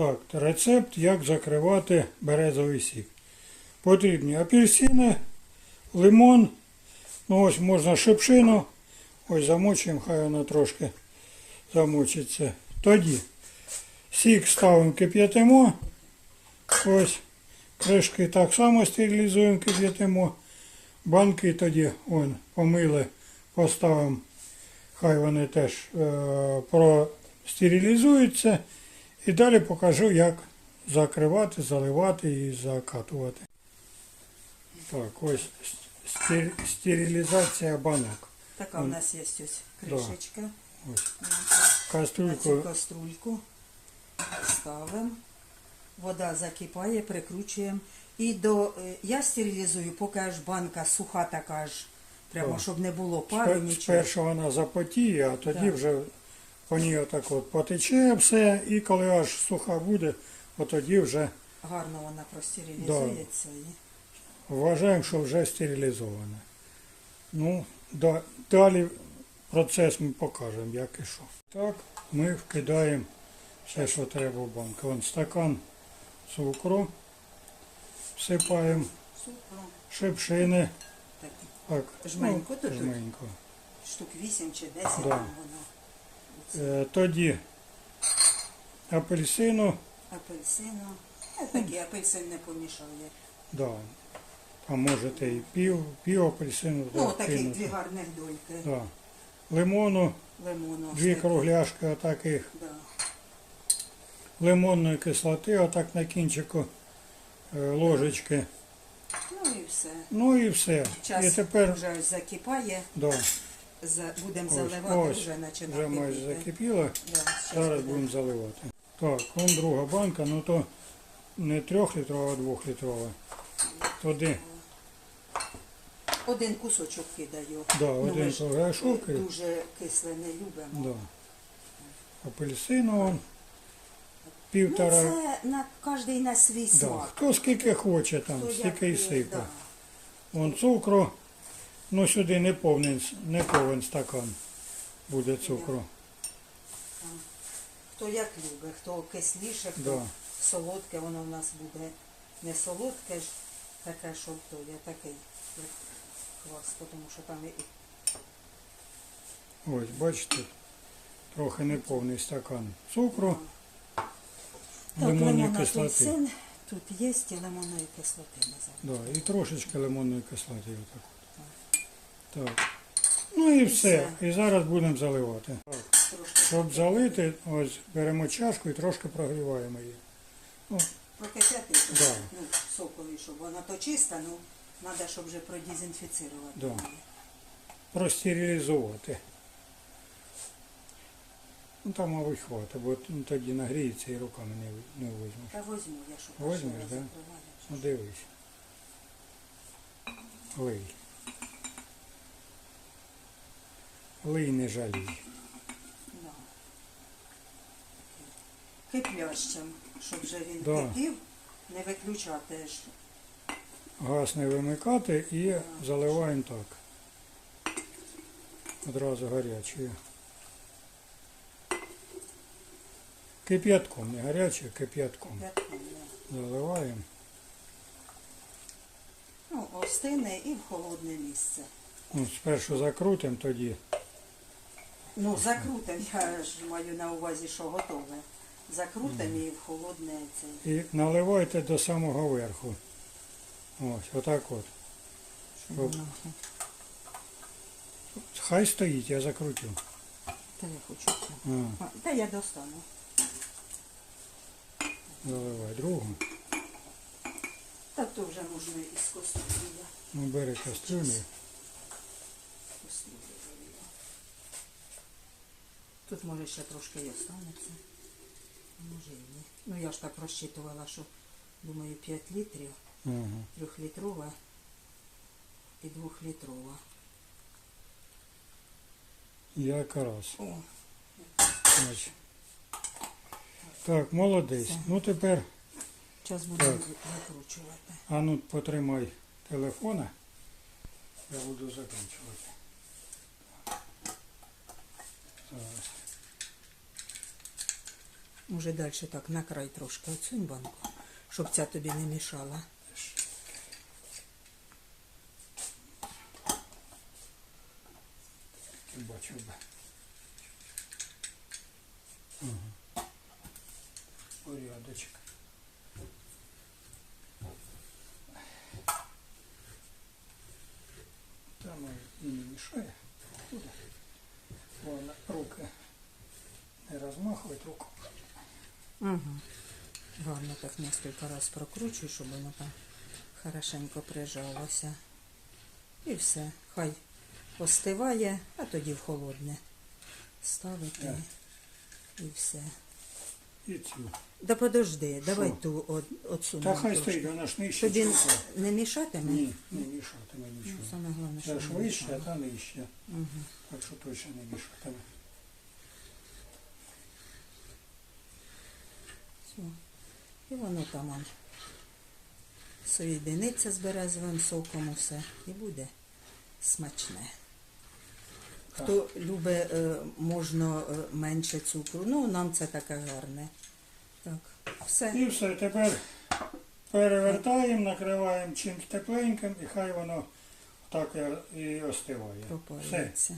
Так, рецепт, як закривати березовий сік. Потрібні апельсини, лимон, ну ось можна шипшину. Ось замочуємо, хай вона трошки замочиться. Тоді сік ставимо кип'ятимо. Ось кришки так само стерилізуємо, кип'ятимо. Банки тоді вон, помили, поставимо. Хай вони теж е, простерилізуються. І далі покажу, як закривати, заливати і закатувати. Так, ось стер- стерилізація банок. Така в нас є ось кришечка. Ось На цю кастрюльку. каструльку ставимо. Вода закипає, прикручуємо. І до е, я стерилізую, поки аж банка суха така аж, прямо Так. щоб не було пари, Спер- нічого. Спершу вона запотіє, а тоді Так. вже по ній отак от потече все, і коли аж суха буде, тоді вже Гарно вона простерилізується. І... вважаємо, що вже стерилізована. Ну, да, далі процес ми покажемо, як і що. Так, ми вкидаємо все, що треба в банку. Вон стакан цукру, всипаємо шипшини. Так, Так, Жменько ну, жменько. штук 8 чи 10 Да. там воно. Е, Тоді апельсину, Апельсину. Е, Такий апельсин не помішає. да, а можете і пів, пів апельсину Ну, так таких кинути. дві гарних дольки. Да. Лимону, Лимону. дві штук. кругляшки отаких, Да. лимонної кислоти, отак на кінчику е, ложечки. Ну і все. Ну і все. Час І тепер вже закипає, да, будемо заливати, ось, вже починає вже майже закипіло. Да, Зараз буде. будемо заливати. Так, вон друга банка, ну то не трьохлітрова, а двохлітрова. Туди, Один кусочок кидаю. да, Ну, ми ж кругляшок. Дуже кисле не любимо. Да. Апельсину вон, Ну, півтора. це на кожний на свій да. смак. Хто скільки хоче там, Хто стільки і як, е, сипе. да. Вон цукру, ну сюди не повний, не повен стакан буде цукру. Хто як любить, хто кисліше, хто Да. солодке, воно в нас буде не солодке ж, таке, що то я такий як квас, тому що там і Ось, бачите, трохи не повний стакан цукру, Так, лимонної кислоти. Тут є і лимонної кислоти назад. Да, і трошечки лимонної кислоти. Отак. Так. Ну і все. І зараз будемо заливати. Так. Щоб залити, ось беремо чашку і трошки прогріваємо її. Ну, прокип'яти, Да. ну, сокові, щоб вона то чиста, ну, треба, щоб вже продезінфіцирувати. Да. її. простерилізувати. Ну там, мабуть, хватить, бо ну, тоді нагріється і руками не, не візьмеш. Та возьму я, щоб Возьмеш, да? закриваю. Ну дивись. Лий. Лий не жалій. Да. Киплящим, щоб вже він Да. кипів, не виключати ж. Газ не вимикати і заливаємо так. Одразу гарячою. Кип'ятком, не гарячою, кип'ятком. п'ятком, да. Заливаємо. Ну, остине і в холодне місце. Ну, спершу закрутимо тоді. Ну, закрутим, я ж маю на увазі, що готове. Закрутим і в холодне це. І наливайте до самого верху. Ось, отак от. Щоб... Хай стоїть, я закрутю. Та я хочу це. А, А, Та я достану. заливай другу. Та то вже можна із каструлі. я Ну, бери кастрюлю. Тут може ще трошки і останеться. Може і ні. Ну я ж так розчитувала, що думаю 5 літрів, Ага. трьохлітрова і двохлітрова. Якраз. О, Значить. Так, молодець. Ну тепер, зараз буду Так. закручувати. а ну потримай телефона. Я буду закінчувати. Може далі так на край трошки оцюнь банку, щоб ця тобі не мішала. Бачу би. Угу. Порядочок. Там і не мішає. Туди. Вона руки не розмахувати руку. Угу. Гарно так несколько раз прокручуй, щоб воно там хорошенько прижалося. І все. Хай остиває, а тоді в холодне. Ставити і все. І цю. Да подожди, давай ту от, оцю. Та хай стоїть, вона ж нижче. Тобі не мішатиме? Ні, не мішатиме Ну, нічого. саме головне, Це що ж не вище, а мішало. та нижче. Угу. Так що точно не мішатиме. Все. І воно там он соєдиниться з березовим соком усе і буде смачне. Хто любить, е, можна е, менше цукру, ну нам це таке гарне. Так, все. І все, тепер перевертаємо, накриваємо чимось тепленьким і хай воно так і- остиває. Все.